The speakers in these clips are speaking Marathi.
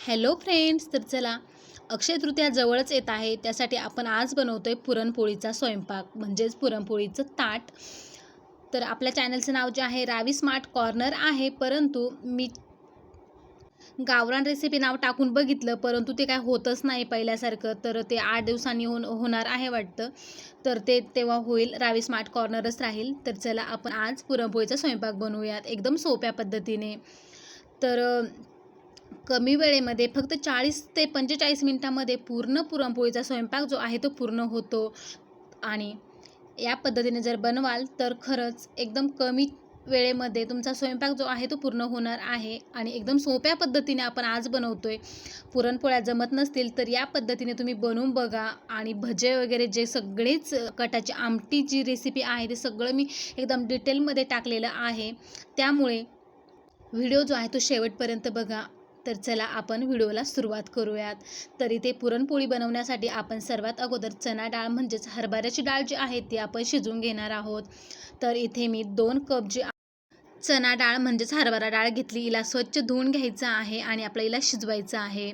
हॅलो फ्रेंड्स तर चला अक्षय तृतीया जवळच येत आहे. त्यासाठी आपण आज बनवतोय पुरणपोळीचा स्वयंपाक म्हणजेच पुरणपोळीचं ताट. तर आपल्या चॅनलचं नाव जे आहे रावी स्मार्ट कॉर्नर आहे परंतु मी गावरान रेसिपी नाव टाकून बघितलं परंतु ते काय होतच नाही पहिल्यासारखं. तर ते आठ दिवसांनी हो होणार आहे वाटतं. तर ते तेव्हा होईल रावी स्मार्ट कॉर्नरच राहील. तर चला आपण आज पुरणपोळीचा स्वयंपाक बनवूयात एकदम सोप्या पद्धतीने. तर कमी वेळेमध्ये फक्त चाळीस ते पंचेचाळीस मिनटामध्ये पूर्ण पुरणपोळीचा स्वयंपाक जो आहे तो पूर्ण होतो. आणि या पद्धतीने जर बनवाल तर खरंच एकदम कमी वेळेमध्ये तुमचा स्वयंपाक जो आहे तो पूर्ण होणार आहे. आणि एकदम सोप्या पद्धतीने आपण आज बनवतोय. पुरणपोळ्या जमत नसतील तर या पद्धतीने तुम्ही बनवून बघा. आणि भजे वगैरे जे सगळेच कटाची आमटी जी रेसिपी आहे ते सगळं मी एकदम डिटेलमध्ये टाकलेलं आहे. त्यामुळे व्हिडिओ जो आहे तो शेवटपर्यंत बघा. तर चला आपण व्हिडिओला सुरुवात करूयात. तर इथे पुरणपोळी बनवण्यासाठी आपण सर्वात अगोदर चणा डाळ म्हणजेच हरभऱ्याची डाळ जी आहे ती आपण शिजवून घेणार आहोत. तर इथे मी दोन कप जी चणा डाळ म्हणजेच हरभरा डाळ घेतली. हिला स्वच्छ धुवून घ्यायचं आहे आणि आपल्याला हिला शिजवायचं आहे.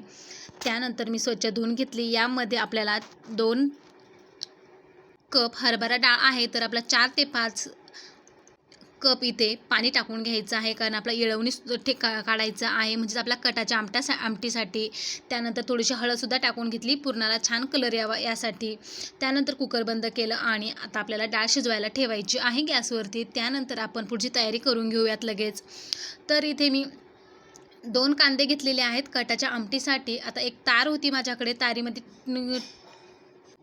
त्यानंतर मी स्वच्छ धुवून घेतली. यामध्ये आपल्याला दोन कप हरभरा डाळ आहे. तर आपला चार ते पाच कप इथे पाणी टाकून घ्यायचं आहे कारण आपला येळवणी सु- ठे काढायचं आहे म्हणजेच आपल्या कटाच्या आमट्या आमटीसाठी. त्यानंतर थोडीशी हळदसुद्धा टाकून घेतली पुरणाला छान कलर यावा यासाठी. त्यानंतर कुकर बंद केलं आणि आता आपल्याला डाळ शिजवायला ठेवायची आहे गॅसवरती. त्यानंतर आपण पुढची तयारी करून घेऊयात लगेच. तर इथे मी दोन कांदे घेतलेले आहेत कटाच्या आमटीसाठी. आता एक तार होती माझ्याकडे तारीमध्ये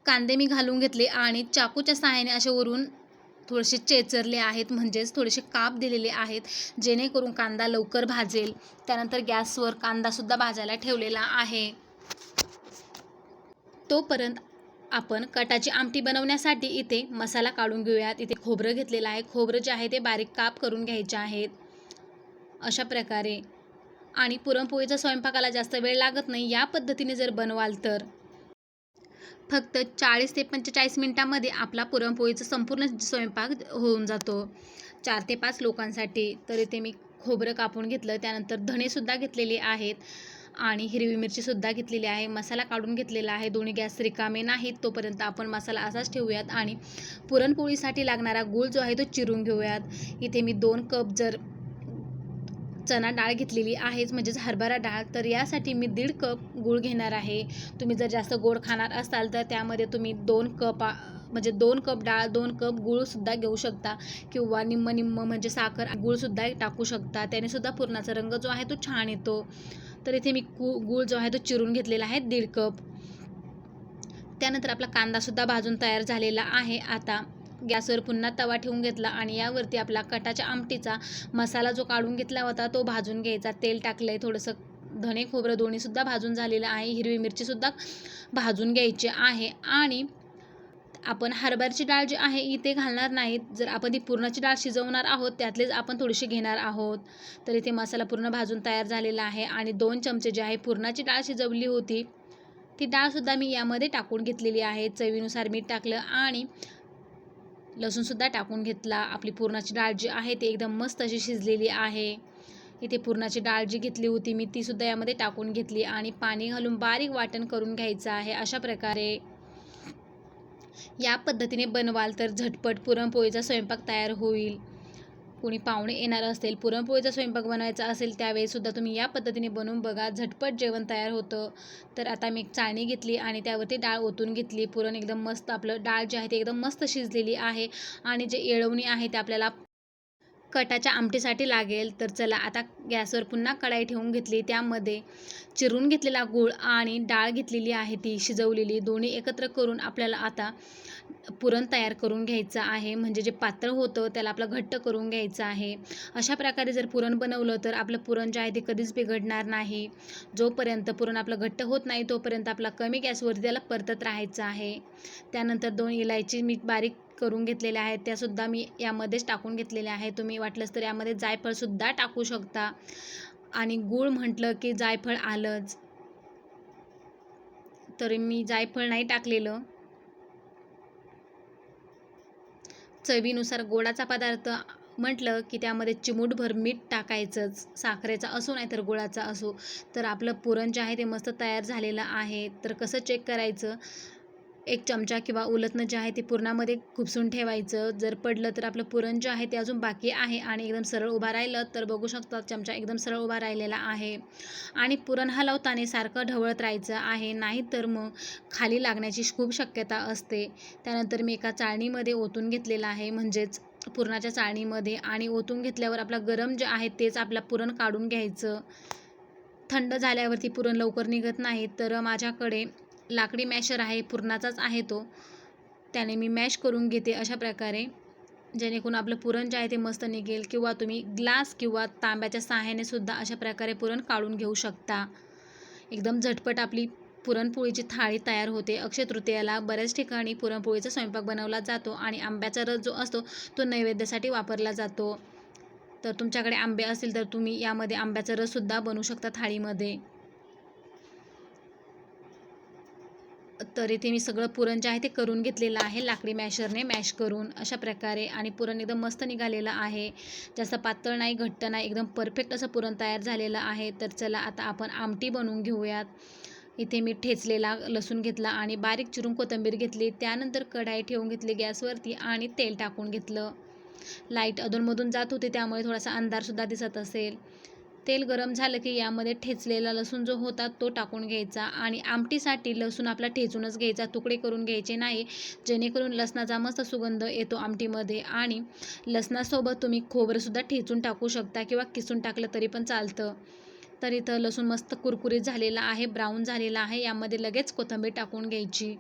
कांदे मी घालून घेतले आणि चाकूच्या सहाय्याने असे वरून थोडेसे चेचरले आहेत म्हणजेच थोडेसे काप दिलेले आहेत जेणेकरून कांदा लवकर भाजेल. त्यानंतर गॅसवर कांदासुद्धा भाजायला ठेवलेला आहे. तोपर्यंत आपण कटाची आमटी बनवण्यासाठी इथे मसाला काढून घेऊयात. इथे खोबरं घेतलेलं आहे. खोबरं जे आहे ते बारीक काप करून घ्यायचे आहेत. अशा प्रकारे. आणि पुरणपोळीचा स्वयंपाकाला जास्त वेळ लागत नाही. या पद्धतीने जर बनवाल तर. फक्त चाळीस ते पंचेचाळीस मिनटामध्ये आपला पुरणपोळीचा संपूर्ण स्वयंपाक होऊन जातो. चार ते पाच लोकांसाठी. तर इथे मी खोबरं कापून घेतलं. त्यानंतर धणेसुद्धा घेतलेले आहेत. आणि हिरवी मिरचीसुद्धा घेतलेली आहे. मसाला काढून घेतलेला आहे. दोन्ही गॅस रिकामे नाहीत. तोपर्यंत आपण मसाला असाच ठेवूयात. आणि पुरणपोळीसाठी लागणारा गूळ जो आहे तो चिरून घेऊयात. इथे मी दोन कप जर चणा डाळ घेतलेली आहेच म्हणजेच हरभरा डाळ. तर यासाठी मी दीड कप गूळ घेणार आहे. तुम्ही जर जास्त गोड खाणार असाल तर त्यामध्ये तुम्ही दोन कप म्हणजे दोन कप डाळ दोन कप गूळसुद्धा घेऊ शकता. किंवा निम्म निम्म म्हणजे साखर गूळसुद्धा टाकू शकता. त्याने सुद्धा पुरणाचा रंग जो आहे तो छान येतो. तर इथे मी गू गूळ जो आहे तो चिरून घेतलेला आहे दीड कप. त्यानंतर आपला कांदासुद्धा भाजून तयार झालेला आहे. आता गॅसवर पुन्हा तवा ठेवून घेतला आणि यावरती आपला कटाच्या आमटीचा मसाला जो काढून घेतला होता तो भाजून घ्यायचा. तेल टाकलं आहे थोडंसं धणे खोबरं दोन्हीसुद्धा भाजून झालेलं आहे. हिरवी मिरचीसुद्धा भाजून घ्यायची आहे. आणि आपण हरभऱ्याची डाळ जी आहे इथे घालणार नाहीत. जर आपण ती पूर्णाची डाळ शिजवणार आहोत त्यातलेच आपण थोडीशी घेणार आहोत. तर इथे मसाला पूर्ण भाजून तयार झालेला आहे. आणि दोन चमचे जे आहे पूर्णाची डाळ शिजवली होती ती डाळसुद्धा मी यामध्ये टाकून घेतलेली आहे. चवीनुसार मीठ टाकलं आणि लसूणसुद्धा टाकून घेतला. आपली पुरणाची डाळ जी आहे ती एकदम मस्त अशी शिजलेली आहे. इथे पुरणाची डाळ जी घेतली होती मी तीसुद्धा यामध्ये टाकून घेतली आणि पाणी घालून बारीक वाटण करून घ्यायचं आहे अशा प्रकारे. या पद्धतीने बनवाल तर झटपट पुरणपोळीचा स्वयंपाक तयार होईल. कोणी पाहुणे येणार असेल पुरणपोळीचा स्वयंपाक बनवायचा असेल त्यावेळीसुद्धा तुम्ही या पद्धतीने बनवून बघा झटपट जेवण तयार होतं. तर आता मी एक चाळणी घेतली आणि त्यावरती डाळ ओतून घेतली. पुरण एकदम मस्त आपलं डाळ जी आहे ती एकदम मस्त शिजलेली आहे आणि जे येळवणी आहे ते आपल्याला कटाच्या आमटीसाठी लागेल. तर चला आता गॅसवर पुन्हा कढाई ठेवून घेतली. त्यामध्ये चिरून घेतलेला गूळ आणि डाळ घेतलेली आहे ती शिजवलेली. दोन्ही एकत्र करून आपल्याला आता पुरण तयार करून घ्यायचं आहे. म्हणजे जे पात्र होतं त्याला आपलं घट्ट करून घ्यायचं आहे. अशा प्रकारे जर पुरण बनवलं तर आपलं पुरण जे आहे ते कधीच बिघडणार नाही. जोपर्यंत पुरण आपलं घट्ट होत नाही तोपर्यंत आपला कमी गॅसवरती त्याला परतत राहायचं आहे. त्यानंतर दोन इलायची मी बारीक करून घेतलेल्या आहेत. त्यासुद्धा मी यामध्येच टाकून घेतलेल्या आहे तुम्ही वाटलंच तर यामध्ये जायफळसुद्धा टाकू शकता. आणि गूळ म्हटलं की जायफळ आलंच. तर मी जायफळ नाही टाकलेलं. चवीनुसार गोडाचा पदार्थ म्हटलं की त्यामध्ये चिमूटभर मीठ टाकायचंच साखरेचा असो नाही तर गुळाचा असो. तर आपलं पुरण जे आहे ते मस्त तयार झालेलं आहे. तर कसं चेक करायचं? एक चमचा किंवा उलटणं जे आहे ते पुरणामध्ये खुपसून ठेवायचं. जर पडलं तर आपलं पुरण जे आहे ते अजून बाकी आहे आणि एकदम सरळ उभा राहिलं तर बघू शकता चमचा एकदम सरळ उभा राहिलेला आहे. आणि पुरण हलवताना सारखं ढवळत राहायचं आहे. नाही तर मग खाली लागण्याची खूप शक्यता असते. त्यानंतर मी एका चाळणीमध्ये ओतून घेतलेलं आहे. म्हणजेच पुरणाच्या चाळणीमध्ये आणि ओतून घेतल्यावर आपला गरम जे आहे तेच आपला पुरण काढून घ्यायचं. थंड झाल्यावरती पुरण लवकर निघत नाही. तर माझ्याकडे लाकडी मॅशर आहे पुरणाचाच आहे तो. त्याने मी मॅश करून घेते अशा प्रकारे. जेणेकरून आपलं पुरण जे आहे ते मस्त निघेल किंवा तुम्ही ग्लास किंवा तांब्याच्या सहाय्याने सुद्धा अशा प्रकारे पुरण काढून घेऊ शकता. एकदम झटपट आपली पुरणपोळीची थाळी तयार होते. अक्षय तृतीयाला बऱ्याच ठिकाणी पुरणपोळीचा स्वयंपाक बनवला जातो आणि आंब्याचा रस जो असतो तो नैवेद्यासाठी वापरला जातो. तर तुमच्याकडे आंबे असतील तर तुम्ही यामध्ये आंब्याचा रससुद्धा बनवू शकता थाळीमध्ये. तर इथे मी सगळं पुरण जे आहे ते करून घेतलेलं आहे लाकडी मॅशरने मॅश करून अशा प्रकारे आणि पुरण एकदम मस्त निघालेलं आहे. जास्त पातळ नाही घट्ट नाही एकदम परफेक्ट असं पुरण तयार झालेलं आहे. तर चला आता आपण आमटी बनवून घेऊयात. इथे मी ठेचलेला लसूण घेतला आणि बारीक चिरून कोथिंबीर घेतली. त्यानंतर कढाई ठेवून घेतली गॅसवरती आणि तेल टाकून घेतलं. लाइट अधूनमधून जात होते त्यामुळे थोडासा अंधारसुद्धा दिसत असेल. तेल गरम झालं की यामध्ये ठेचलेला लसूण जो होता तो टाकून घ्यायचा आणि आमटीसाठी लसूण आपला ठेचूनच घ्यायचा तुकडे करून घ्यायचे नाही. जेणेकरून लसणाचा मस्त सुगंध येतो आमटीमध्ये आणि लसणासोबत तुम्ही खोबरंसुद्धा ठेचून टाकू शकता किंवा किसून टाकलं तरी पण चालतं. तर इथं लसूण मस्त कुरकुरीत झालेला आहे ब्राऊन झालेला आहे. यामध्ये लगेच कोथिंबीर टाकून घ्यायची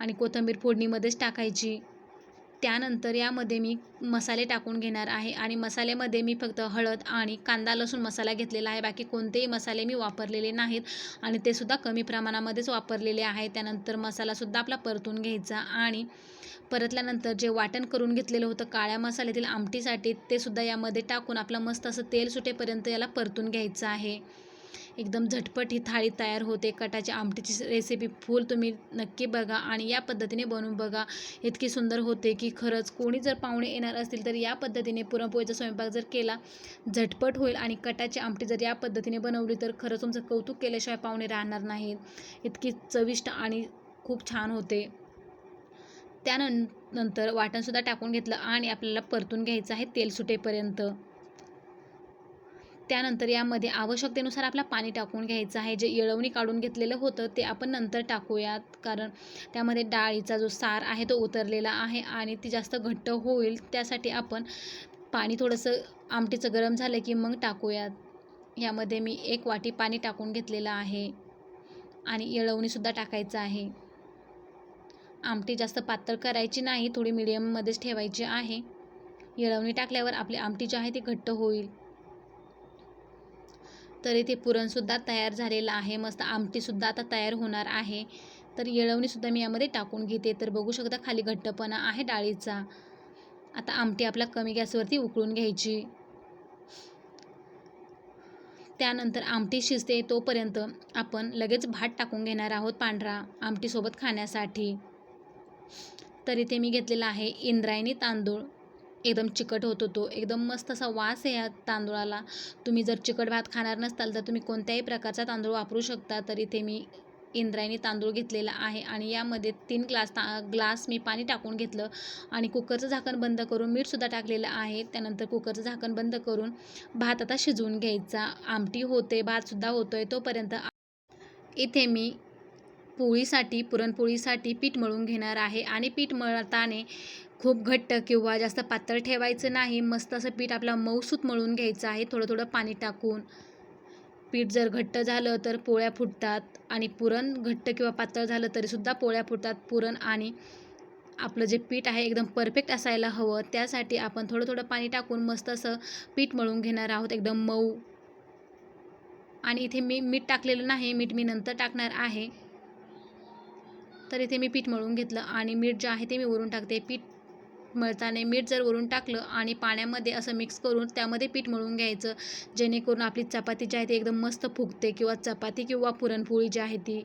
आणि कोथिंबीर फोडणीमध्येच टाकायची. त्यानंतर यामध्ये मी मसाले टाकून घेणार आहे आणि मसाल्यामध्ये मी फक्त हळद आणि कांदा लसूण मसाला घेतलेला आहे. बाकी कोणतेही मसाले मी वापरलेले नाहीत आणि ते सुद्धा कमी प्रमाणामध्येच वापरलेले आहे. त्यानंतर मसालासुद्धा आपला परतून घ्यायचा आणि परतल्यानंतर जे वाटण करून घेतलेलं होतं काळ्या मसाल्यातील आमटीसाठी ते सुद्धा यामध्ये टाकून आपलं मस्त असं तेल सुटेपर्यंत याला परतून घ्यायचं आहे. एकदम झटपट ही थाळी तयार होते. कटाची आमटीची रेसिपी फुल तुम्ही नक्की बघा आणि या पद्धतीने बनवून बघा. इतकी सुंदर होते की खरंच कोणी जर पाहुणे येणार असतील तर या पद्धतीने पुरणपोळीचा स्वयंपाक जर केला झटपट होईल आणि कटाची आमटी जर या पद्धतीने बनवली तर खरंच तुमचं कौतुक केल्याशिवाय पाहुणे राहणार नाहीत. इतकी चविष्ट आणि खूप छान होते. त्यानंतर वाटणसुद्धा टाकून घेतलं आणि आपल्याला परतून घ्यायचं आहे तेल सुटेपर्यंत. त्यानंतर यामध्ये आवश्यकतेनुसार आपला पाणी टाकून घ्यायचं आहे. जे येळवणी काढून घेतलेलं होतं ते आपण नंतर टाकूयात. कारण त्यामध्ये डाळीचा जो सार आहे तो उतरलेला आहे आणि ती जास्त घट्ट होईल. त्यासाठी आपण पाणी थोडंसं आमटीचं गरम झालं की मग टाकूयात. यामध्ये मी एक वाटी पाणी टाकून घेतलेलं आहे आणि येळवणीसुद्धा टाकायचं आहे. आमटी जास्त पातळ करायची नाही थोडी मिडियममध्येच ठेवायची आहे. येळवणी टाकल्यावर आपली आमटी जी आहे ती घट्ट होईल. तर इथे पुरणसुद्धा तयार झालेलं आहे. मस्त आमटीसुद्धा आता तयार होणार आहे. तर येळवणीसुद्धा मी यामध्ये टाकून घेते. तर बघू शकता खाली घट्टपणा आहे डाळीचा. आता आमटी आपला कमी गॅसवरती उकळून घ्यायची. त्यानंतर आमटी शिजते तोपर्यंत आपण लगेच भात टाकून घेणार आहोत पांढरा आमटीसोबत खाण्यासाठी. तर इथे मी घेतलेला आहे इंद्रायणी तांदूळ. एकदम चिकट होत होतो. एकदम मस्त असा वास आहे या तांदूळाला. तुम्ही जर चिकट भात खाणार नसताल तर तुम्ही कोणत्याही प्रकारचा तांदूळ वापरू शकता. तर इथे मी इंद्रायणी तांदूळ घेतलेला आहे आणि यामध्ये तीन ग्लास ता ग्लास मी पाणी टाकून घेतलं आणि कुकरचं झाकण बंद करून मीठसुद्धा टाकलेलं आहे. त्यानंतर कुकरचं झाकण बंद करून भात आता शिजवून घ्यायचा. आमटी होते भातसुद्धा होतो आहे तोपर्यंत. इथे मी पोळीसाठी पुरणपोळीसाठी पीठ मळून घेणार आहे. आणि पीठ मळताना खूप घट्ट किंवा जास्त पातळ ठेवायचं नाही. मस्त असं पीठ आपला मऊसूत मळून घ्यायचं आहे. थोडं थोडं पाणी टाकून. पीठ जर घट्ट झालं तर पोळ्या फुटतात. आणि पुरण घट्ट किंवा पातळ झालं तरीसुद्धा पोळ्या फुटतात. पुरण आणि आपलं जे पीठ आहे एकदम परफेक्ट असायला हवं. त्यासाठी आपण थोडं थोडं पाणी टाकून मस्त असं पीठ मळून घेणार आहोत. एकदम मऊ. आणि इथे मी मीठ टाकलेलं नाही. मीठ मी नंतर टाकणार आहे. तर इथे मी पीठ मळून घेतलं आणि मीठ जे आहे ते मी वरून टाकते. पीठ मळताना मीठ जर वरून टाकलं आणि पाण्यामध्ये असं मिक्स करून त्यामध्ये पीठ मळून घ्यायचं. जेणेकरून आपली चपाती जी आहे ती एकदम मस्त फुगते किंवा चपाती किंवा पुरणपोळी जी आहे ती.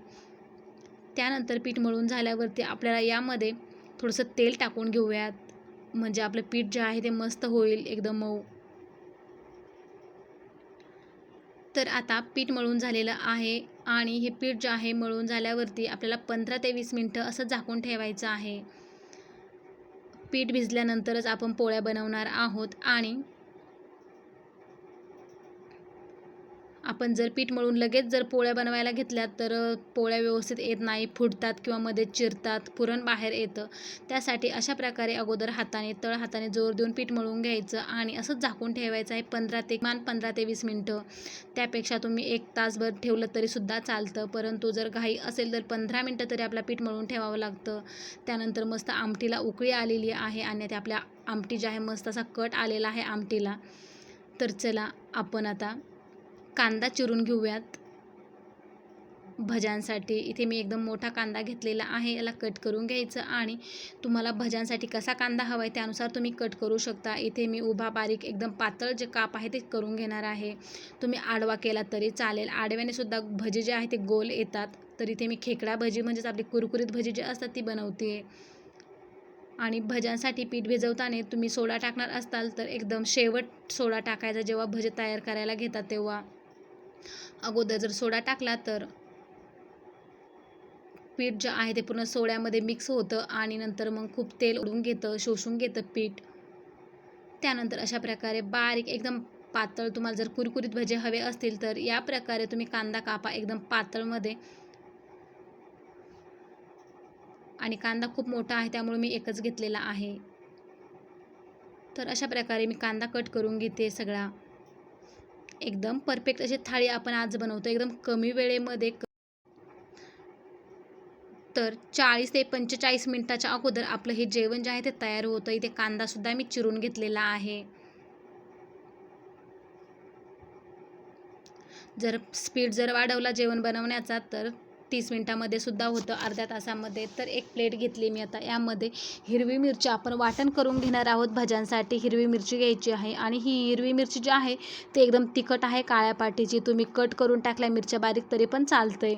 त्यानंतर पीठ मळून झाल्यावरती आपल्याला यामध्ये थोडंसं तेल टाकून घेऊयात. म्हणजे आपलं पीठ जे आहे ते मस्त होईल एकदम मऊ. तर आता पीठ मळून झालेलं आहे. आणि हे पीठ जे आहे मळून झाल्यावरती आपल्याला पंधरा ते वीस मिनटं असं झाकून ठेवायचं आहे. पीठ भिजल्यानंतरच आपण पोळ्या बनवणार आहोत आणि आपण जर पीठ मळून लगेच जर पोळ्या बनवायला घेतल्या तर पोळ्या व्यवस्थित येत नाही फुटतात किंवा मध्ये चिरतात पुरण बाहेर येतं. त्यासाठी अशा प्रकारे अगोदर हाताने तळ हाताने जोर देऊन पीठ मळून घ्यायचं आणि असंच झाकून ठेवायचं आहे पंधरा ते मान पंधरा ते वीस मिनटं. त्यापेक्षा तुम्ही एक तासभर ठेवलं तरीसुद्धा चालतं. परंतु जर घाई असेल तर पंधरा मिनटं तरी आपला पीठ मळून ठेवावं लागतं. त्यानंतर मस्त आमटीला उकळी आलेली आहे आणि ते आपल्या आमटी जी आहे मस्त असा कट आलेला आहे आमटीला. तर चला आपण आता कांदा चिरून घेऊयात. भज्यांसाठी. इथे मी एकदम मोठा कांदा घेतलेला आहे. याला कट करून घ्यायचं आणि तुम्हाला भज्यांसाठी कसा कांदा हवा आहे त्यानुसार तुम्ही कट करू शकता. इथे मी उभा बारीक एकदम पातळ जे काप आहे ते करून घेणार आहे. तुम्ही आडवा केला तरी चालेल. आडव्याने सुद्धा जे आहे ते गोल येतात. तर इथे मी खेकडा भजी म्हणजेच आपली कुरकुरीत भजी जी असतात ती बनवते आणि भज्यांसाठी पीठ भिजवताना तुम्ही सोडा टाकणार असाल तर एकदम शेवट सोडा टाकायचा जेव्हा भजे तयार करायला घेतात तेव्हा. अगोदर जर सोडा टाकला तर पीठ जे आहे ते पूर्ण सोड्यामध्ये मिक्स होतं आणि नंतर मग खूप तेल ओढून घेतं शोषून घेतं पीठ. त्यानंतर अशा प्रकारे बारीक एकदम पातळ तुम्हाला जर कुरकुरीत भजे हवे असतील तर या प्रकारे तुम्ही कांदा कापा एकदम पातळमध्ये. आणि कांदा खूप मोठा आहे त्यामुळे मी एकच घेतलेला आहे. तर अशा प्रकारे मी कांदा कट करून घेते सगळा. एकदम परफेक्ट अशी थाळी आपण आज बनवतो. एकदम कमी वेळेमध्ये तर चाळीस ते पंचेचाळीस मिनटाच्या अगोदर आपलं हे जेवण जे आहे ते तयार होतं. इथे कांदासुद्धा मी चिरून घेतलेला आहे. जर स्पीड जर वाढवला जेवण बनवण्याचा तर तीस मिनटामध्ये सुद्धा होतं अर्ध्या तासामध्ये. तर एक प्लेट घेतली मी आता. यामध्ये हिरवी मिरची आपण वाटण करून घेणार आहोत भज्यांसाठी. हिरवी मिरची घ्यायची आहे आणि ही हिरवी मिरची जी आहे ती एकदम तिखट आहे काळ्या पाठीची तुम्ही कट करून टाकल्या मिरच्या बारीक तरी पण चालते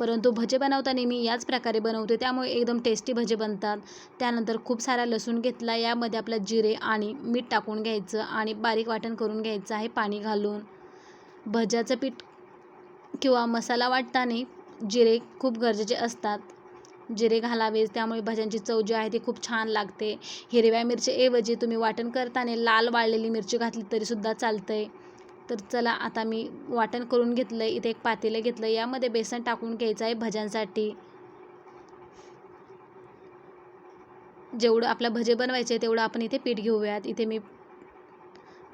परंतु भजे बनवताना मी याच प्रकारे बनवते त्यामुळे एकदम टेस्टी भजे बनतात. त्यानंतर खूप सारा लसूण घेतला. यामध्ये आपलं जिरे आणि मीठ टाकून घ्यायचं आणि बारीक वाटण करून घ्यायचं आहे पाणी घालून. भज्याचं पीठ किंवा मसाला वाटताना जिरे खूप गरजेचे असतात. जिरे घालावे त्यामुळे भाज्यांची चव जी आहे ती खूप छान लागते. हिरव्या मिरचीऐवजी तुम्ही वाटण करताना लाल वाळलेली मिरची घातली तरीसुद्धा चालतं आहे तर चला आता मी वाटण करून घेतलं आहे इथे एक पातेलं घेतलं यामध्ये बेसन टाकून घ्यायचं आहे भज्यांसाठी. जेवढं आपल्या भजे बनवायचे तेवढं आपण इथे पीठ घेऊयात. इथे मी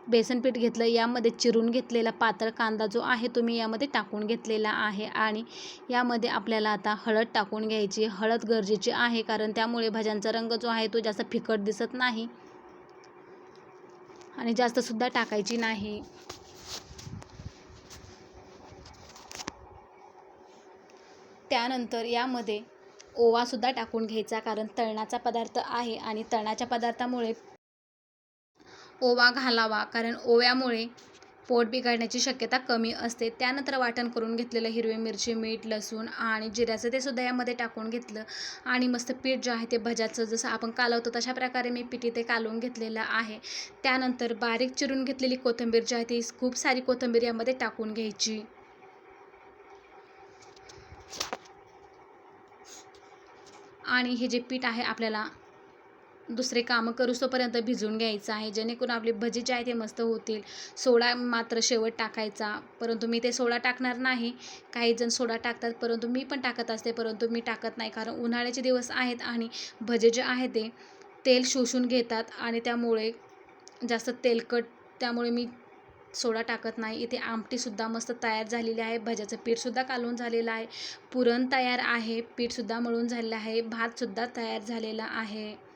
बेसन पीठ घेतलं यामध्ये चिरून घेतलेला पातळ कांदा जो आहे तो मी यामध्ये टाकून घेतलेला आहे आणि यामध्ये आपल्याला आता हळद टाकून घ्यायची. हळद गरजेची आहे कारण त्यामुळे भाज्यांचा रंग जो आहे तो जास्त फिकट दिसत नाही आणि जास्तसुद्धा टाकायची नाही. त्यानंतर यामध्ये ओवासुद्धा टाकून घ्यायचा कारण तळणाचा पदार्थ आहे आणि तळणाच्या पदार्थामुळे ओवा घालावा. कारण ओव्यामुळे पोट बिघडण्याची शक्यता कमी असते. त्यानंतर वाटण करून घेतलेलं हिरवी मिरची मीठ लसूण आणि जिऱ्याचं ते सुद्धा यामध्ये टाकून घेतलं. आणि मस्त पीठ जे आहे ते भज्याचं जसं आपण कालवतो तशा प्रकारे मी पीठ इथे कालवून घेतलेलं आहे. त्यानंतर बारीक चिरून घेतलेली कोथिंबीर जी आहे ती खूप सारी कोथिंबीर यामध्ये टाकून घ्यायची. आणि हे जे पीठ आहे आपल्याला दुसरे कामं करूसोपर्यंत भिजवून घ्यायचं आहे. जेणेकरून आपली भजी जे आहे ते मस्त होतील. सोडा मात्र शेवट टाकायचा. परंतु मी ते सोडा टाकणार नाही. काही जण सोडा टाकतात परंतु मी पण टाकत असते. परंतु मी टाकत नाही. कारण उन्हाळ्याचे दिवस आहेत आणि भजे जे आहे ते तेल शोषून घेतात आणि त्यामुळे जास्त तेलकट त्यामुळे मी सोडा टाकत नाही. इथे आमटीसुद्धा मस्त तयार झालेली आहे. भज्याचं पीठसुद्धा कालून झालेलं आहे. पुरण तयार आहे. पीठसुद्धा मळून झालेलं आहे. भातसुद्धा तयार झालेला आहे.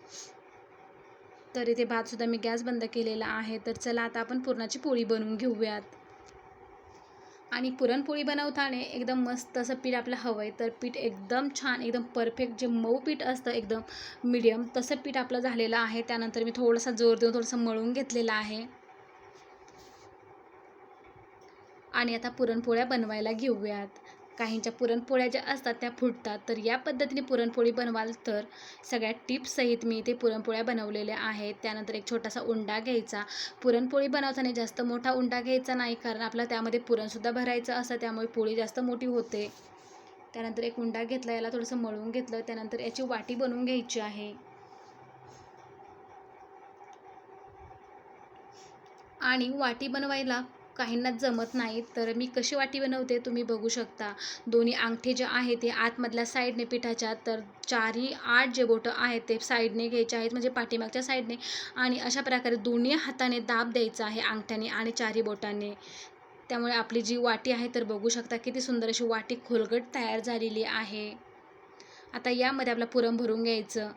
तर इथे भातसुद्धा मी गॅस बंद केलेला आहे. तर चला आता आपण पुरणाची पोळी बनवून घेऊयात. आणि पुरणपोळी बनवताना एकदम मस्त असं पीठ आपलं हवं आहे तर पीठ एकदम छान एकदम परफेक्ट जे मऊ पीठ असतं एकदम मिडियम तसं पीठ आपलं झालेलं आहे. त्यानंतर मी थोडंसं जोर देऊन थोडंसं मळून घेतलेलं आहे. आणि आता पुरणपोळ्या बनवायला घेऊयात. काहींच्या पुरणपोळ्या ज्या असतात त्या फुटतात. तर या पद्धतीने पुरणपोळी बनवाल तर सगळ्या टिप्ससहित मी ते पुरणपोळ्या बनवलेल्या आहेत. त्यानंतर एक छोटासा उंडा घ्यायचा. पुरणपोळी बनवताना जास्त मोठा उंडा घ्यायचा नाही कारण आपला त्यामध्ये पुरणसुद्धा भरायचं असतं त्यामुळे पोळी जास्त मोठी होते. त्यानंतर एक उंडा घेतला याला थोडंसं मळून घेतलं. त्यानंतर याची वाटी बनवून घ्यायची आहे. आणि वाटी बनवायला काहींना जमत नाही तर मी कशी वाटी बनवते तुम्ही बघू शकता. दोन्ही अंगठे जे आहे ते आतमधल्या साईडने पिठाच्या तर चारही आठ जे बोटं आहेत ते साईडने घ्यायचे आहेत म्हणजे पाठीमागच्या साईडने. आणि अशा प्रकारे दोन्ही हाताने दाब द्यायचा आहे अंगठ्याने आणि चारही बोटांनी. त्यामुळे आपली जी वाटी आहे तर बघू शकता किती सुंदर अशी वाटी खोलगट तयार झालेली आहे. आता यामध्ये आपलं पुरण भरून घ्यायचं.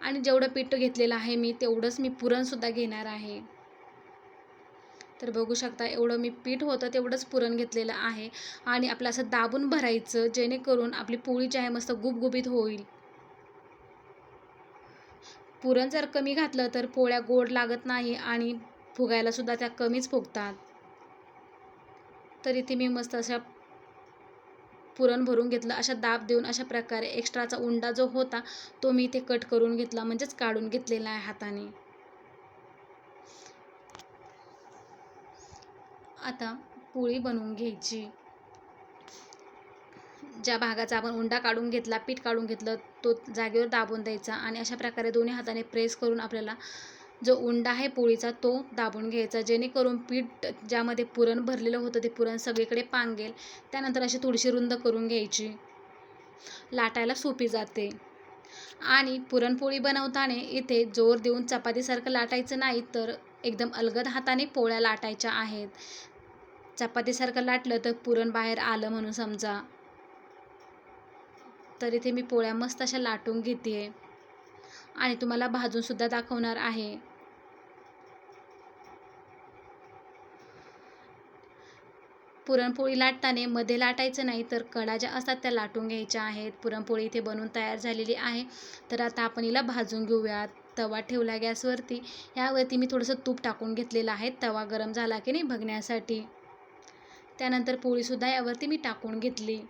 आणि जेवढं पीठ घेतलेलं आहे मी तेवढंच मी पुरणसुद्धा घेणार आहे. तर बघू शकता एवढं मी पीठ होतं तेवढंच पुरण घेतलेलं आहे. आणि आपलं असं दाबून भरायचं जेणेकरून आपली पोळी जी आहे मस्त गुबगुबीत होईल. पुरण जर कमी घातलं तर पोळ्या गोड लागत नाही आणि फुगायला सुद्धा त्या कमीच फुगतात. तर इथे मी मस्त अशा पुरण भरून घेतलं. अशा दाब देऊन अशा प्रकारे एक्स्ट्राचा उंडा जो होता तो मी इथे कट करून घेतला. म्हणजेच काढून घेतलेला आहे हाताने. आता पोळी बनवून घ्यायची. ज्या भागाचा आपण उंडा काढून घेतला पीठ काढून घेतलं तो जागेवर दाबून द्यायचा आणि अशा प्रकारे दोन्ही हाताने प्रेस करून आपल्याला जो उंडा आहे पोळीचा तो दाबून घ्यायचा. जेणेकरून पीठ ज्यामध्ये पुरण भरलेलं होतं ते पुरण सगळीकडे पांगेल. त्यानंतर अशी थोडीशी रुंद करून घ्यायची. लाटायला सोपी जाते. आणि पुरणपोळी बनवताना इथे जोर देऊन चपातीसारखं लाटायचं नाही तर एकदम अलगद हाताने पोळ्या लाटायच्या आहेत. चपातीसारखं लाटलं तर पुरण बाहेर आलं म्हणून समजा. तर इथे मी पोळ्या मस्त अशा लाटून घेते. आणि तुम्हाला भाजूनसुद्धा दाखवणार आहे. पुरणपोळी लाटताना मध्ये लाटायचं नाही तर कडा ज्या असतात त्या लाटून घ्यायच्या आहेत. पुरणपोळी इथे बनवून तयार झालेली आहे. तर आता आपण हिला भाजून घेऊयात. तवा ठेवला गॅसवरती. यावरती मी थोडंसं तूप टाकून घेतलेलं आहे. तवा गरम झाला की नाही बघण्यासाठी. त्यानंतर पोळीसुद्धा यावरती मी टाकून घेतली.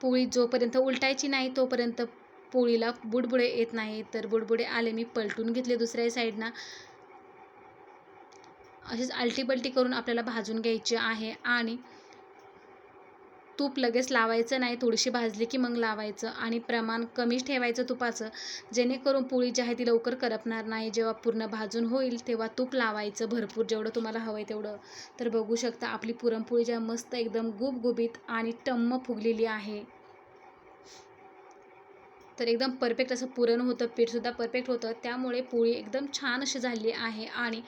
पोळी जोपर्यंत उलटायची नाही तोपर्यंत पोळीला बुडबुडे येत नाही. तर बुडबुडे आले मी पलटून घेतले दुसऱ्या साईडना. अशीच आलटीपलटी करून आपल्याला भाजून घ्यायची आहे आणि तूप लगेच लावायचं नाही थोडीशी भाजली की मग लावायचं आणि प्रमाण कमीच ठेवायचं तुपाचं. जेणेकरून पोळी जी आहे ती लवकर करपणार नाही. जेव्हा पूर्ण भाजून होईल तेव्हा तूप लावायचं भरपूर जेवढं तुम्हाला हवं आहे तेवढं. तर बघू शकता आपली पुरणपोळी ज्या मस्त एकदम गुबगुबीत आणि टम्म फुगलेली आहे. तर एकदम परफेक्ट असं पुरण होतं पीठसुद्धा परफेक्ट होतं. त्यामुळे पोळी एकदम छान अशी झाली आहे आणि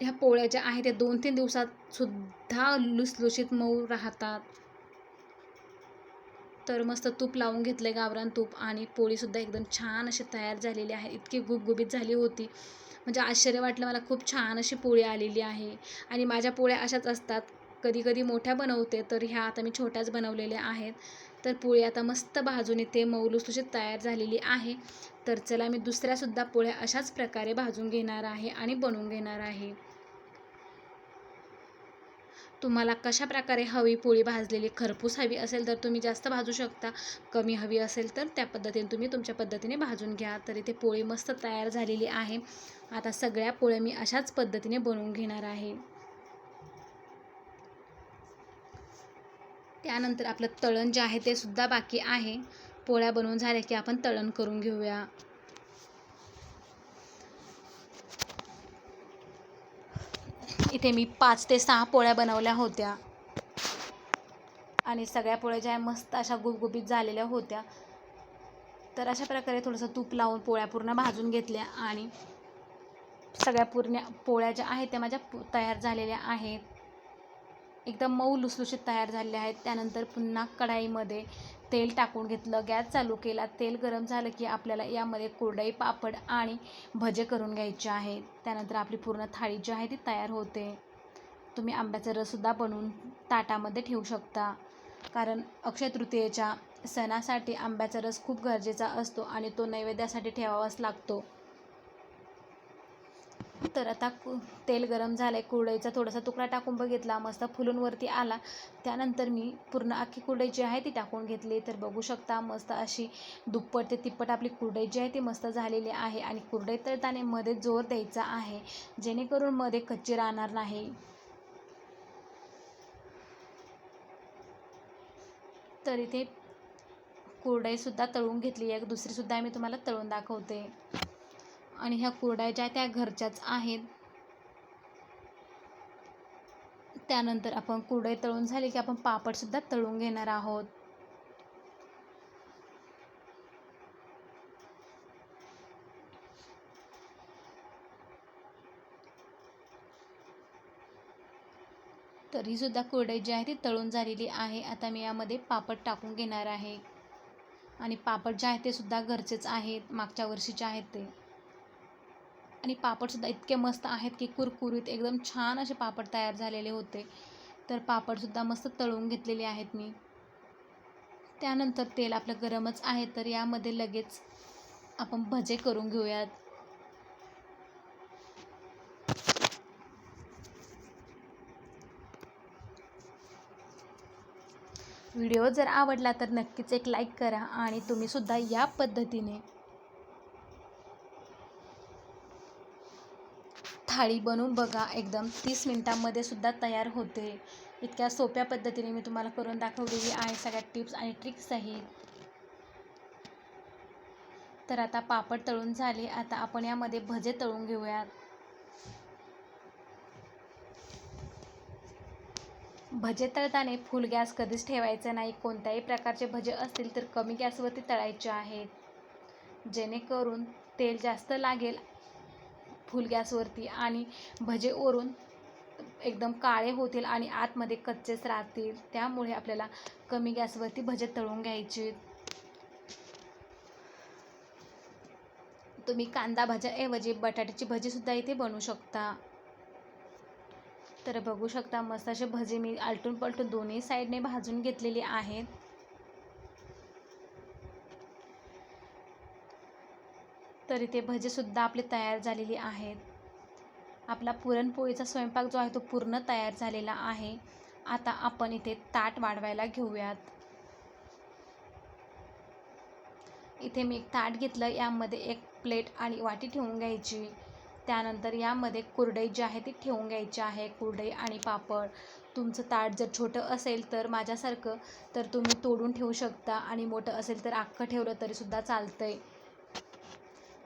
ह्या पोळ्या ज्या आहेत त्या दोन तीन दिवसात सुद्धा लुसलुशीत मऊ राहतात. तर मस्त तूप लावून घेतलं गावरान तूप आणि पोळीसुद्धा एकदम छान अशी तयार झालेली आहे. इतकी गुबगुबीत झाली होती. म्हणजे आश्चर्य वाटलं मला खूप छान अशी पोळी आलेली आहे. आणि माझ्या पोळ्या अशाच असतात. कधी कधी मोठ्या बनवते तर ह्या आता मी छोट्याच बनवलेल्या आहेत. तर पोळी आता मस्त भाजून ते मऊ लुसलुशीत तयार झालेली आहे. तर चला मी दुसऱ्यासुद्धा पोळ्या अशाच प्रकारे भाजून घेणार आहे आणि बनवून घेणार आहे. तुम्हाला कशा प्रकारे हवी पोळी भाजलेली खरपूस हवी असेल तर तुम्ही जास्त भाजू शकता. कमी हवी असेल तर त्या पद्धतीने तुम्ही तुमच्या पद्धतीने भाजून घ्या. तर इथे पोळी मस्त तयार झालेली आहे. आता सगळ्या पोळ्या मी अशाच पद्धतीने बनवून घेणार आहे. त्यानंतर आपलं तळण जे आहे ते सुद्धा बाकी आहे. पोळ्या बनवून झाल्या की आपण तळण करून घेऊया. इथे मी पाच ते सहा पोळ्या बनवल्या होत्या. आणि सगळ्या पोळ्या ज्या मस्त अशा गुबगुबीत झालेल्या होत्या. तर अशा प्रकारे थोडंसं तूप लावून पोळ्या पूर्ण भाजून घेतल्या आणि सगळ्या पूर्ण पोळ्या ज्या आहेत त्या माझ्या तयार झालेल्या आहेत. एकदम मऊ लुसलुशीत तयार झालेल्या आहेत. त्यानंतर पुन्हा कढाईमध्ये तेल टाकून घेतलं गॅस चालू केला तेल गरम झालं की आपल्याला यामध्ये कोरडई पापड आणि भजे करून घ्यायचे आहेत त्यानंतर आपली पूर्ण थाळी जी आहे ती तयार होते. तुम्ही आंब्याचा रससुद्धा बनवून ताटामध्ये ठेवू शकता. कारण अक्षय तृतीयेच्या सणासाठी आंब्याचा रस खूप गरजेचा असतो आणि तो नैवेद्यासाठी ठेवावाच लागतो. तर आता कु तेल गरम झालं आहे कुरडईचा थोडासा तुकडा टाकून बघितला मस्त फुलून वरती आला. त्यानंतर मी पूर्ण अख्खी कुरडई जी आहे ती टाकून घेतली. तर बघू शकता मस्त अशी दुप्पट ते तिप्पट आपली कुरडई जी आहे ती मस्त झालेली आहे आणि कुरडई तळताने मध्ये जोर द्यायचा आहे जेणेकरून मध्ये कच्ची राहणार नाही. तर इथे कुरडईसुद्धा तळून घेतली. आहे दुसरीसुद्धा मी तुम्हाला तळून दाखवते. आणि ह्या कुरड्या ज्या त्या घरच्याच आहेत त्यानंतर आपण कुरडे तळून झाले की आपण पापडसुद्धा तळून घेणार आहोत. तर ही सुद्धा कुरडई जी आहे ती तळून झालेली आहे. आता मी यामध्ये पापड टाकून घेणार आहे. आणि पापड जे आहे ते सुद्धा घरचेच आहेत मागच्या वर्षीचे आहेत ते. आणि पापडसुद्धा इतके मस्त आहेत की कुरकुरीत एकदम छान असे पापड तयार झालेले होते. तर पापडसुद्धा मस्त तळून घेतलेले आहेत मी. त्यानंतर तेल आपलं गरमच आहे तर यामध्ये लगेच आपण भजे करून घेऊयात. व्हिडिओ जर आवडला तर नक्कीच एक लाईक करा आणि तुम्हीसुद्धा या पद्धतीने थाळी बनवून बघा. एकदम तीस मिनटामध्ये सुद्धा तयार होते. इतक्या सोप्या पद्धतीने मी तुम्हाला करून दाखवलेली आहे सगळ्या टिप्स आणि ट्रिक्ससहित तर आता पापड तळून झाले. आता आपण यामध्ये भजे तळून घेऊयात. भजे तळताना फुल गॅस कधीच ठेवायचा नाही. कोणत्याही प्रकारचे भजे असतील तर कमी गॅसवरती तळायचे आहेत. जेणेकरून तेल जास्त लागेल फुल गॅसवरती आणि भजे ओरून एकदम काळे होतील आणि आतमध्ये कच्चेच राहतील. त्यामुळे आपल्याला कमी गॅसवरती भजे तळून घ्यायचे. तुम्ही कांदा भाज्याऐवजी बटाट्याची भजीसुद्धा इथे बनवू शकता. तर बघू शकता मस्त असे भजे मी आलटून पलटून दोन्ही साईडने भाजून घेतलेले आहेत. तर इथे भजेसुद्धा आपले तयार झालेली आहेत. आपला पुरणपोळीचा स्वयंपाक जो आहे तो पूर्ण तयार झालेला आहे. आता आपण इथे ताट वाढवायला घेऊयात. इथे मी एक ताट घेतलं यामध्ये एक प्लेट आणि वाटी ठेवून घ्यायची. त्यानंतर यामध्ये कुरडई जी आहे ती ठेवून घ्यायची आहे कुरडई आणि पापड. तुमचं ताट जर छोटं असेल तर माझ्यासारखं तर तुम्ही तोडून ठेवू शकता आणि मोठं असेल तर अख्खं ठेवलं तरीसुद्धा चालतं आहे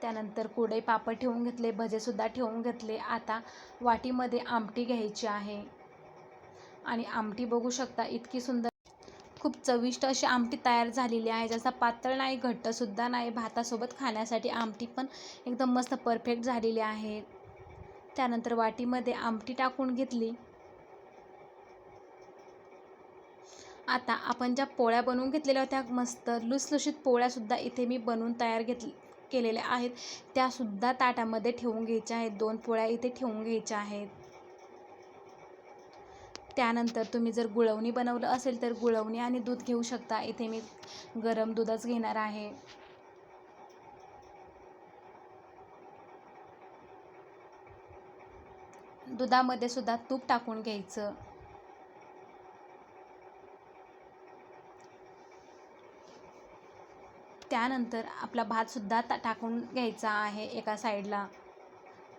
त्यानंतर कुडे पापड ठेवून घेतले भजेसुद्धा ठेवून घेतले. आता वाटीमध्ये आमटी घ्यायची आहे. आणि आमटी बघू शकता इतकी सुंदर. खूप चविष्ट अशी आमटी तयार झालेली आहे जसा पातळ नाही घट्टसुद्धा नाही. भातासोबत खाण्यासाठी आमटी पण एकदम मस्त परफेक्ट झालेली आहे. त्यानंतर वाटीमध्ये आमटी टाकून घेतली. आता आपण ज्या पोळ्या बनवून घेतलेल्या होत्या मस्त लुसलुशीत पोळ्यासुद्धा इथे मी बनवून तयार घेतली. केलेल्या आहेत. त्यासुद्धा ताटामध्ये ठेवून घ्यायच्या आहेत. दोन पोळ्या इथे ठेवून घ्यायच्या आहेत. त्यानंतर तुम्ही जर गुळवणी बनवलं असेल तर गुळवणी आणि दूध घेऊ शकता. इथे मी गरम दूधच घेणार आहे. दुधामध्ये सुद्धा तूप टाकून घ्यायचं. त्यानंतर आपला भातसुद्धा ता टाकून घ्यायचा आहे एका साईडला.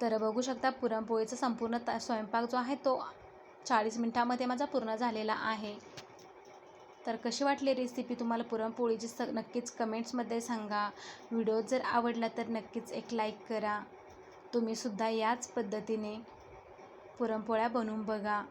तर बघू शकता पुरणपोळीचा संपूर्ण ता स्वयंपाक जो आहे तो चाळीस मिनटामध्ये माझा पूर्ण झालेला आहे. तर कशी वाटली रेसिपी तुम्हाला पुरणपोळीची स नक्कीच कमेंट्समध्ये सांगा. व्हिडिओ जर आवडला तर नक्कीच एक लाईक करा. तुम्हीसुद्धा याच पद्धतीने पुरणपोळ्या बनवून बघा.